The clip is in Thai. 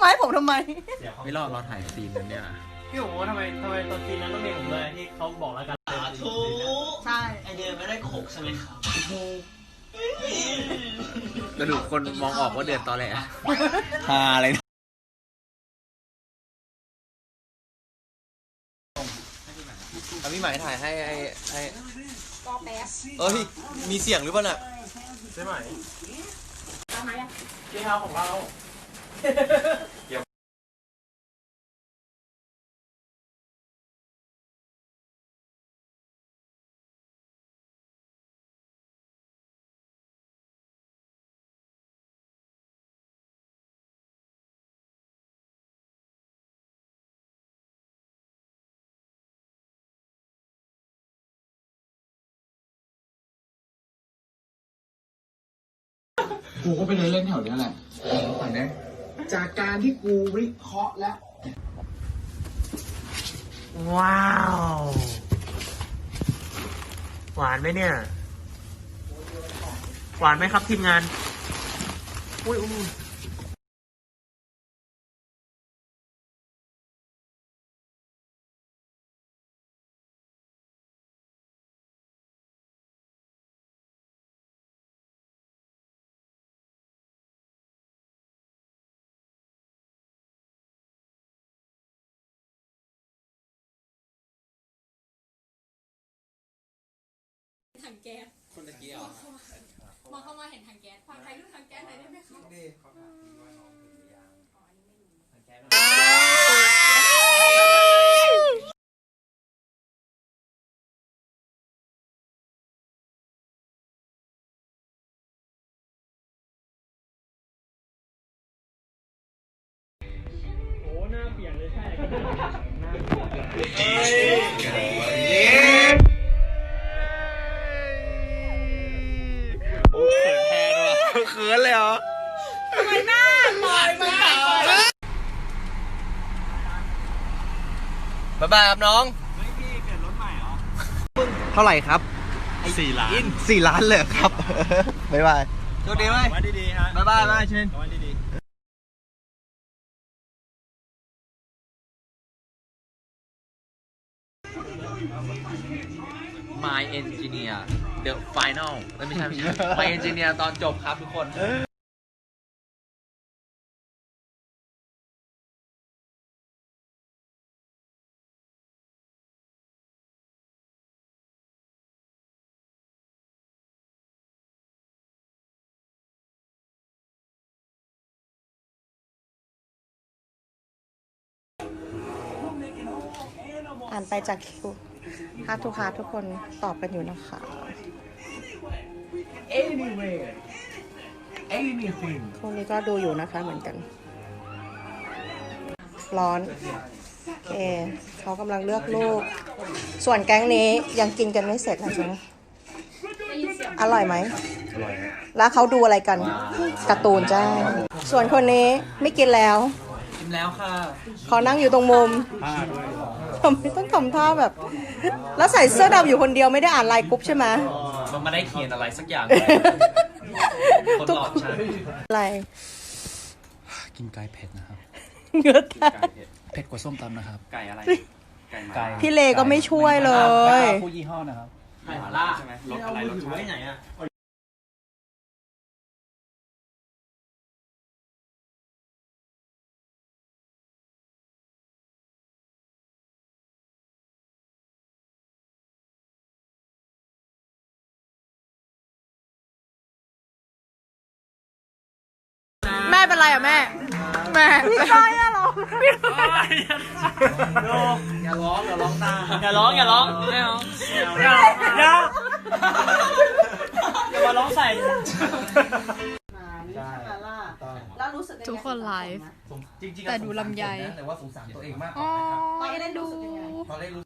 ไม้ผมทำไม ไม่รอดเราถ่ายซีนนั้นเนี่ย พี่โอ๋ทำไมทำไมตอนซีนนั้นต้องมีผมเลยที่เขาบอกแล้วกันถูใช่ ไอเดียไม่ได้โขกใช่ไหมครับกระดูกคนมองออกว่าเดือนตอแหลฮาอะไรนะเอาพี่หมายถ่ายให้ไอ้ไอ้เอ้ย มีเสียงหรือเปล่าน่ะใช่ไหมที่เท้าของเรา กูก็ไปเดินเล่นแถวเนี้ยแหละฝั่งเนี้ย จากการที่กูวิเคราะห์แล้ว ว้าว หวานไหมเนี่ย หวานไหมครับทีมงาน อุ้ยอุ้ย ถังแก๊สคนตะกี้เหรอมองเข้ามาเห็นถังแก๊สฝากถ่ายรูปถังแก๊สหน่อยได้ไหมคะโบ๊ายบายครับน้องเท่าไหร่ครับสี่ล้านสี่ล้านเลยครับ บ๊ายบายโชคดีไหมวันดีๆฮะบ๊ายบายบ๊ายบายเชนวันดีๆ My Engineer The Final เอ้ยไม่ใช่ไม่ใช่ My Engineer ตอนจบครับทุกคน อ่านไปจากคิวฮาร์ทูฮาร์ทุกคนตอบกันอยู่นะคะ anywhere anything พวกนี้ก็ดูอยู่นะคะเหมือนกัน ร้อน โอเคเขากำลังเลือกลูก ส่วนแก๊งนี้ยังกินกันไม่เสร็จนะจ๊ะอร่อยไหม อร่อยแล้วเขาดูอะไรกันการ์ตูนจ้า ส่วนคนนี้ไม่กินแล้ว กินแล้วค่ะเขานั่งอยู่ตรงมุม ทำไมต้องทำท่าแบบ แล้วใส่เสื้อดำอยู่คนเดียวไม่ได้อ่านไลน์กรุ๊ปใช่ไหมมันไม่ได้เขียนอะไรสักอย่างคนหลอกฉันอะไรกินไก่เผ็ดนะครับเหงื่อแตกเผ็ดกว่าส้มตำนะครับ ไก่อะไร ไก่หมาไก่พี่เลก็ไม่ช่วยเลยผู้ยี่ห้อนะครับ ไก่หมาล่าใช่ไหมรถอะไรรถไว้ไหนอะ เป็นไรอะแม่ แม่พี่ชายอะเหรออย่าร้องอย่าร้องตามอย่าร้องอย่าร้องไม่เอาอย่าอย่าอย่ามาร้องใส่แล้วรู้สึกทุกคนไลฟ์จริงๆแต่ดูลำไยแต่ว่าสงสารตัวเองมากกอ๋ว่าอนะครับเอ็นดูตอนแรกรู้